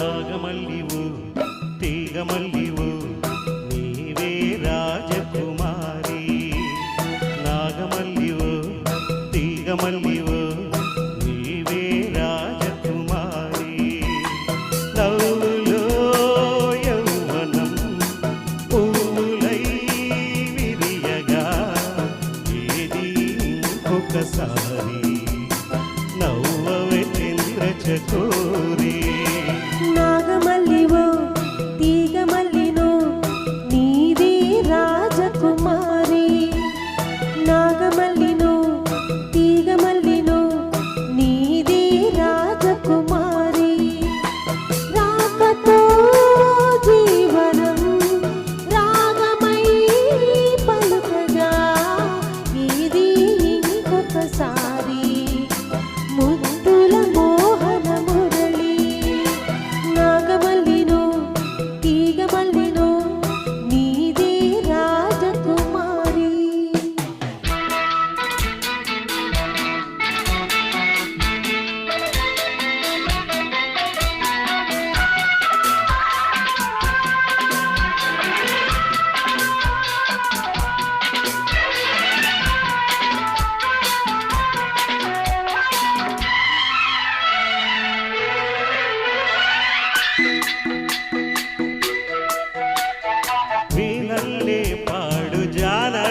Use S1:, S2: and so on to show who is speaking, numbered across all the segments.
S1: రాగ మల్లివు తీగ మల్లివు
S2: నీవే రాజకుమారి. నాగ మల్లివు తీగ మల్లివు నీవే రాజకుమారి. నవ్వులో యౌవనం పువ్వులై విరియగా ఏది ఇంకొకసారి?
S1: నవ్వ చకోరీ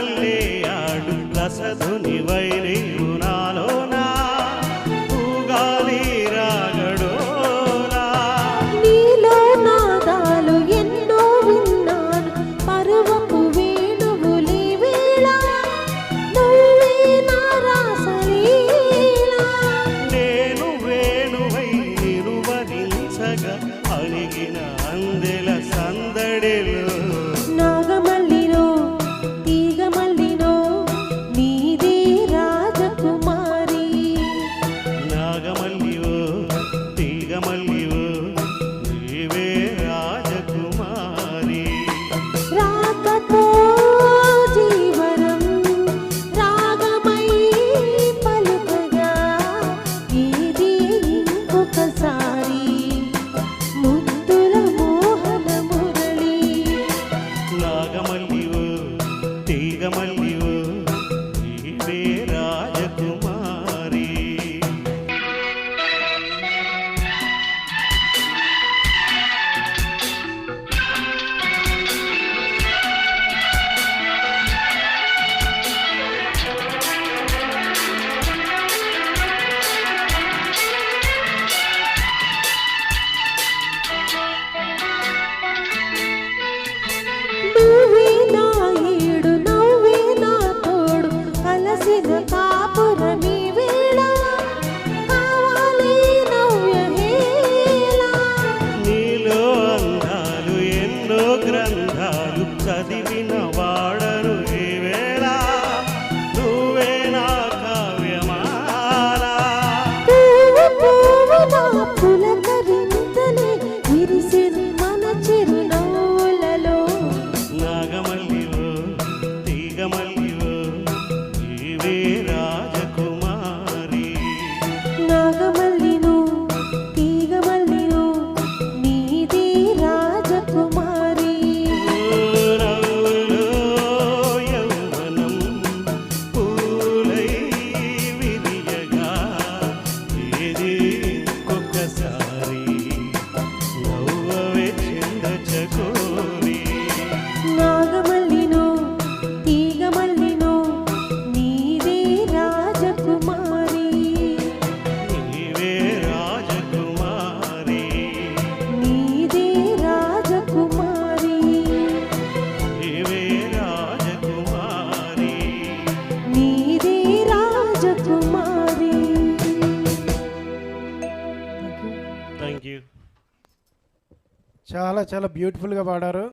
S1: కల్లే ఆడు రసధుని వైరేవు పూగాలి రాగడోనా?
S2: నీలో నాదాలు ఎన్నో విన్నాను. పరువపు వేణువులి వేళ నువ్వే నా రాసలీల
S1: నేను వేణువై నిరువరించగా అందెల मेरे
S2: राजकुमार another
S1: థ్యాంక్ యూ
S3: చాలా చాలా బ్యూటిఫుల్గా పాడారు.